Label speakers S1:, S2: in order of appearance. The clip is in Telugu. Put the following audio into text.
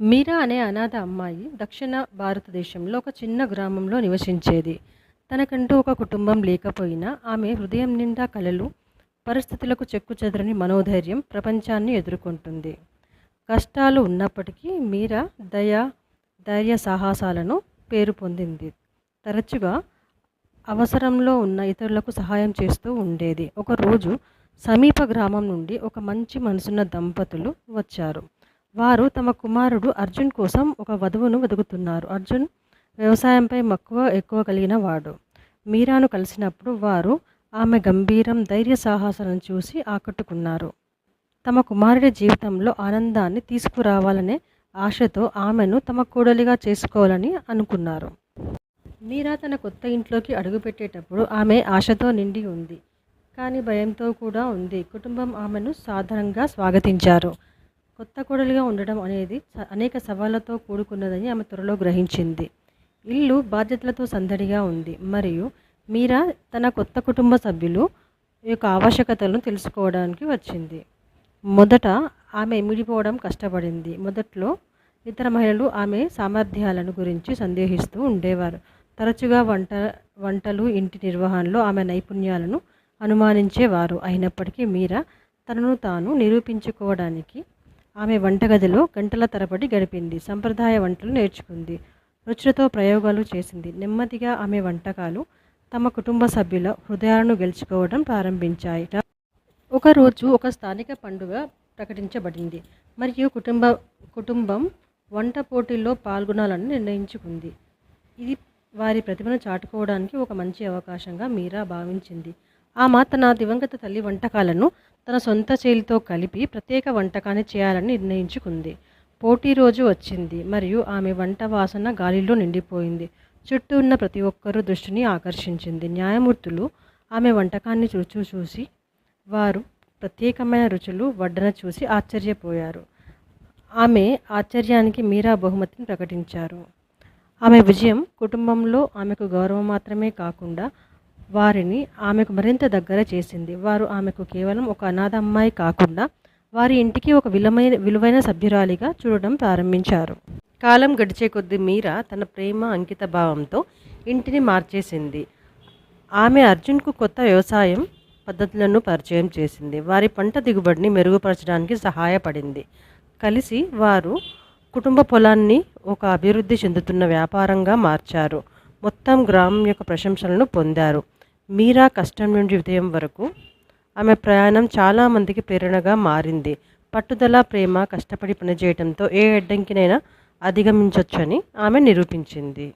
S1: మీరా అనే అనాథ అమ్మాయి దక్షిణ భారతదేశంలో ఒక చిన్న గ్రామంలో నివసించేది. తనకంటూ ఒక కుటుంబం లేకపోయినా ఆమె హృదయం నిండా కలలు పరిస్థితులకు చెక్కుచెదరని మనోధైర్యం ప్రపంచాన్ని ఎదుర్కొంటుంది. కష్టాలు ఉన్నప్పటికీ మీరా దయ ధైర్య సాహసాలను పేరు పొందింది. తరచుగా అవసరంలో ఉన్న ఇతరులకు సహాయం చేస్తూ ఉండేది. ఒకరోజు సమీప గ్రామం నుండి ఒక మంచి మనసున్న దంపతులు వచ్చారు. వారు తమ కుమారుడు అర్జున్ కోసం ఒక వధువును వెతుకుతున్నారు. అర్జున్ వ్యవసాయంపై మక్కువ ఎక్కువ కలిగిన వాడు. మీరాను కలిసినప్పుడు వారు ఆమె గంభీరం ధైర్య సాహసాలను చూసి ఆకట్టుకున్నారు. తమ కుమారుడి జీవితంలో ఆనందాన్ని తీసుకురావాలనే ఆశతో ఆమెను తమ కోడలిగా చేసుకోవాలని అనుకున్నారు. మీరా తన కొత్త ఇంట్లోకి అడుగుపెట్టేటప్పుడు ఆమె ఆశతో నిండి ఉంది. కానీ భయంతో కూడా ఉంది. కుటుంబం ఆమెను సాధారణంగా స్వాగతించారు. కొత్త కోడలుగా ఉండడం అనేది అనేక సవాళ్ళతో కూడుకున్నదని ఆమె త్వరలో గ్రహించింది. ఇల్లు బాధ్యతలతో సందడిగా ఉంది. మరియు మీరా తన కొత్త కుటుంబ సభ్యులు యొక్క ఆవశ్యకతలను తెలుసుకోవడానికి వచ్చింది. మొదట ఆమె ఇమిడిపోవడం కష్టపడింది. మొదట్లో ఇతర మహిళలు ఆమె సామర్థ్యాలను గురించి సందేహిస్తూ ఉండేవారు. తరచుగా వంట వంటలు ఇంటి నిర్వహణలో ఆమె నైపుణ్యాలను అనుమానించేవారు. అయినప్పటికీ మీరా తనను తాను నిరూపించుకోవడానికి ఆమె వంటగదిలో గంటల తరబడి గడిపింది. సంప్రదాయ వంటలు నేర్చుకుంది. రుచులతో ప్రయోగాలు చేసింది. నెమ్మదిగా ఆమె వంటకాలు తమ కుటుంబ సభ్యుల హృదయాలను గెలుచుకోవడం ప్రారంభించాయి. ఒకరోజు ఒక స్థానిక పండుగ ప్రకటించబడింది. మరియు కుటుంబ కుటుంబం వంట పోటీల్లో పాల్గొనాలని నిర్ణయించుకుంది. ఇది వారి ప్రతిభను చాటుకోవడానికి ఒక మంచి అవకాశంగా మీరా భావించింది. ఆమె తన దివంగత తల్లి వంటకాలను తన సొంత శైలితో కలిపి ప్రత్యేక వంటకాన్ని చేయాలని నిర్ణయించుకుంది. పోటీ రోజు వచ్చింది. మరియు ఆమె వంట వాసన గాలిలో నిండిపోయింది. చుట్టూ ఉన్న ప్రతి ఒక్కరూ దృష్టిని ఆకర్షించింది. న్యాయమూర్తులు ఆమె వంటకాన్ని రుచి చూసి వారు ప్రత్యేకమైన రుచులు వడ్డన చూసి ఆశ్చర్యపోయారు. ఆమె ఆశ్చర్యానికి మీరా బహుమతిని ప్రకటించారు. ఆమె విజయం కుటుంబంలో ఆమెకు గౌరవం మాత్రమే కాకుండా వారిని ఆమెకు మరింత దగ్గర చేసింది. వారు ఆమెకు కేవలం ఒక అనాథ అమ్మాయి కాకుండా వారి ఇంటికి ఒక విలువైన విలువైన సభ్యురాలిగా చూడడం ప్రారంభించారు. కాలం గడిచే కొద్దీ మీరా తన ప్రేమ అంకిత భావంతో ఇంటిని మార్చేసింది. ఆమె అర్జున్కు కొత్త వ్యవసాయం పద్ధతులను పరిచయం చేసింది. వారి పంట దిగుబడిని మెరుగుపరచడానికి సహాయపడింది. కలిసి వారు కుటుంబ పొలాన్ని ఒక అభివృద్ధి చెందుతున్న వ్యాపారంగా మార్చారు. మొత్తం గ్రామం యొక్క ప్రశంసలను పొందారు. మీరా కష్టం నుండి విజయం వరకు ఆమె ప్రయాణం చాలామందికి ప్రేరణగా మారింది. పట్టుదల ప్రేమ కష్టపడి పనిచేయడంతో ఏ అడ్డంకినైనా అధిగమించవచ్చని ఆమె నిరూపించింది.